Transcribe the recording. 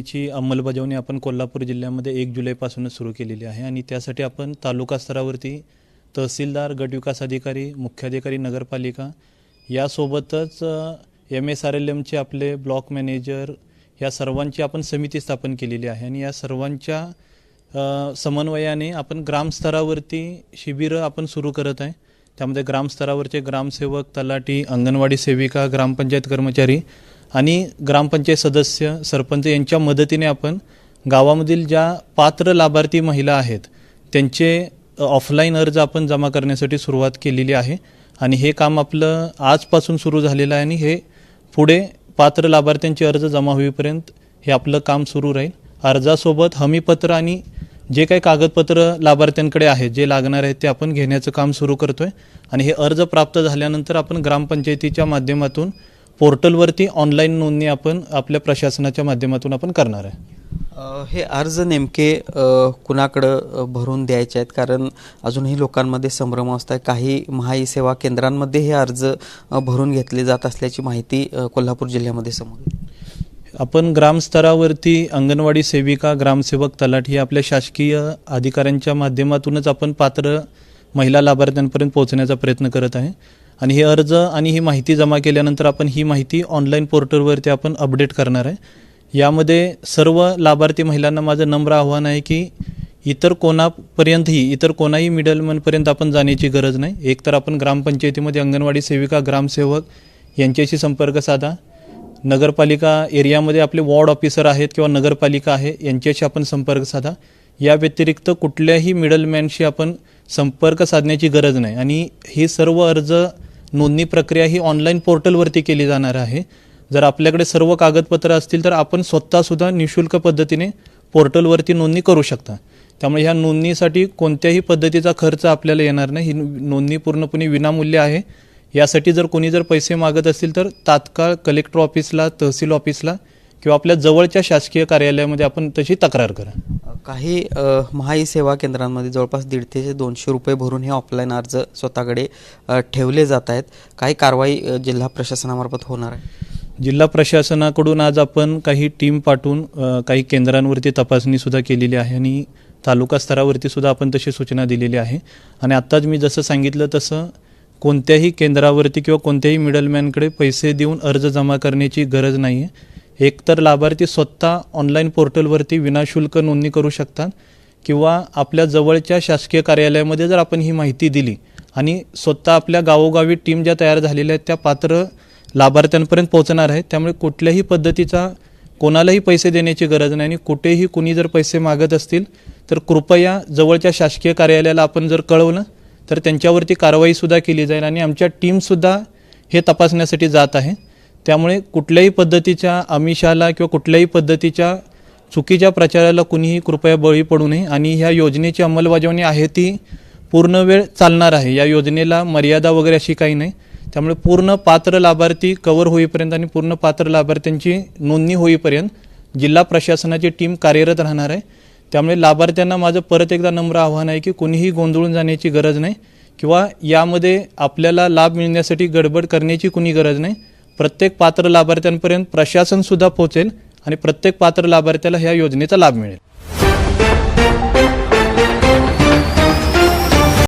योजनेची अंमलबजावणी आपण कोल्हापूर जिल्ह्यामध्ये एक जुलैपासूनच सुरू केलेली आहे आणि त्यासाठी आपण तालुका स्तरावरती तहसीलदार गटविकास अधिकारी मुख्याधिकारी नगरपालिका यासोबतच एम एस आर एल एमचे आपले ब्लॉक मॅनेजर या सर्वांची आपण समिती स्थापन केलेली आहे आणि या सर्वांच्या समन्वयाने आपण ग्रामस्तरावरती शिबिरं आपण सुरू करत आहे. त्यामध्ये ग्रामस्तरावरचे ग्रामसेवक तलाठी अंगणवाडी सेविका ग्रामपंचायत कर्मचारी आणि ग्रामपंचायत सदस्य सरपंच यांच्या मदतीने आपण गावामधील ज्या पात्र लाभार्थी महिला आहेत त्यांचे ऑफलाईन अर्ज आपण जमा करण्यासाठी सुरुवात केलेली आहे. आणि हे काम आपलं आजपासून सुरू झालेलं आहे आणि हे पुढे पात्र लाभार्थ्यांचे अर्ज जमा होईपर्यंत हे आपलं काम सुरू राहील. अर्जासोबत हमीपत्र आणि जे काही कागदपत्र लाभार्थ्यांकडे आहेत जे लागणार आहेत ते आपण घेण्याचं काम सुरू करतोय. आणि हे अर्ज प्राप्त झाल्यानंतर आपण ग्रामपंचायतीच्या माध्यमातून पोर्टलवरती ऑनलाईन नोंदणी आपण आपल्या प्रशासनाच्या माध्यमातून आपण करणार आहे. हे अर्ज नेमके कुणाकडं भरून द्यायचे आहेत? कारण अजूनही लोकांमध्ये संभ्रम असत आहे काही महाई सेवा केंद्रांमध्ये हे अर्ज भरून घेतले जात असल्याची माहिती कोल्हापूर जिल्ह्यामध्ये समोर. आपण ग्रामस्तरावरती अंगणवाडी सेविका ग्रामसेवक तलाठी आपल्या शासकीय अधिकाऱ्यांच्या माध्यमातूनच आपण पात्र महिला लाभार्थ्यांपर्यंत पोहोचण्याचा प्रयत्न करत आहे. आणि हे अर्ज आणि ही माहिती जमा केल्यानंतर आपण ही माहिती ऑनलाईन पोर्टलवरती आपण अपडेट करणार आहे. यामध्ये सर्व लाभार्थी महिलांना माझं नम्र आव्हान आहे की इतर कोणापर्यंतही इतर कोणाही मिडलमनपर्यंत आपण जाण्याची गरज नाही. एकतर आपण ग्रामपंचायतीमध्ये अंगणवाडी सेविका ग्रामसेवक यांच्याशी संपर्क साधा. नगरपालिका एरियामध्ये आपले वॉर्ड ऑफिसर आहेत किंवा नगरपालिका आहे यांच्याशी आपण संपर्क साधा. या व्यतिरिक्त कुठल्याही मिडलमॅनशी आपण संपर्क साधण्याची गरज नाही. आणि हे सर्व अर्ज नोंदणी प्रक्रिया ही ऑनलाईन पोर्टलवरती केली जाणार आहे. जर आपल्याकडे सर्व कागदपत्रं असतील तर आपण स्वतःसुद्धा निशुल्क पद्धतीने पोर्टलवरती नोंदणी करू शकता. त्यामुळे ह्या नोंदणीसाठी कोणत्याही पद्धतीचा खर्च आपल्याला येणार नाही. ही नोंदणी पूर्णपणे विनामूल्य आहे. यासाठी जर कोणी जर पैसे मागत असतील तर तात्काळ कलेक्टर ऑफिसला तहसील ऑफिसला किंवा आपल्या जवळच्या शासकीय कार्यालयामध्ये आपण तशी तक्रार करा. काही महाई सेवा केंद्रांमध्ये जवळपास दीडशे ते दोनशे रुपये भरून हे ऑफलाईन अर्ज स्वतःकडे ठेवले जात आहेत. काही कारवाई जिल्हा प्रशासनामार्फत होणार आहे? जिल्हा प्रशासनाकडून आज आपण काही टीम पाठवून काही केंद्रांवरती तपासणीसुद्धा केलेली आहे आणि तालुका स्तरावरती सुद्धा आपण तशी सूचना दिलेली आहे. आणि आत्ताच मी जसं सांगितलं तसं कोणत्याही केंद्रावरती किंवा कोणत्याही मिडलमॅनकडे पैसे देऊन अर्ज जमा करण्याची गरज नाही आहे एकतर लाभार्थी स्वतः ऑनलाईन पोर्टलवरती विनाशुल्क नोंदणी करू शकतात किंवा आपल्या जवळच्या शासकीय कार्यालयामध्ये जर आपण ही माहिती दिली आणि स्वतः आपल्या गावोगावी टीम ज्या तयार झालेल्या आहेत त्या पात्र लाभार्थ्यांपर्यंत पोहोचणार आहेत त्यामुळे कुठल्याही पद्धतीचा कोणालाही पैसे देण्याची गरज नाही आणि कुठेही कुणी जर पैसे मागत असतील तर कृपया जवळच्या शासकीय कार्यालयाला आपण जर कळवलं तर त्यांच्यावरती कारवाईसुद्धा केली जाईल आणि आमच्या टीमसुद्धा हे तपासण्यासाठी जात आहे. त्यामुळे कुठल्याही पद्धतीच्या आमिषाला किंवा कुठल्याही पद्धतीच्या चुकीच्या प्रचाराला कुणीही कृपया बळी पडू नये. आणि ह्या योजनेची अंमलबजावणी आहे ती पूर्ण वेळ चालणार आहे. या योजनेला मर्यादा वगैरे अशी काही नाही. त्यामुळे पूर्ण पात्र लाभार्थी कवर होईपर्यंत आणि पूर्ण पात्र लाभार्थ्यांची नोंदणी होईपर्यंत जिल्हा प्रशासनाची टीम कार्यरत राहणार आहे. त्यामुळे लाभार्थ्यांना माझं परत एकदा नम्र आव्हान आहे की कुणीही गोंधळून जाण्याची गरज नाही किंवा यामध्ये आपल्याला लाभ मिळण्यासाठी गडबड करण्याची कुणी गरज नाही. प्रत्येक पात्र लाभार्थ्यांपर्यंत प्रशासनसुद्धा पोहोचेल आणि प्रत्येक पात्र लाभार्थ्याला ह्या योजनेचा लाभ मिळेल.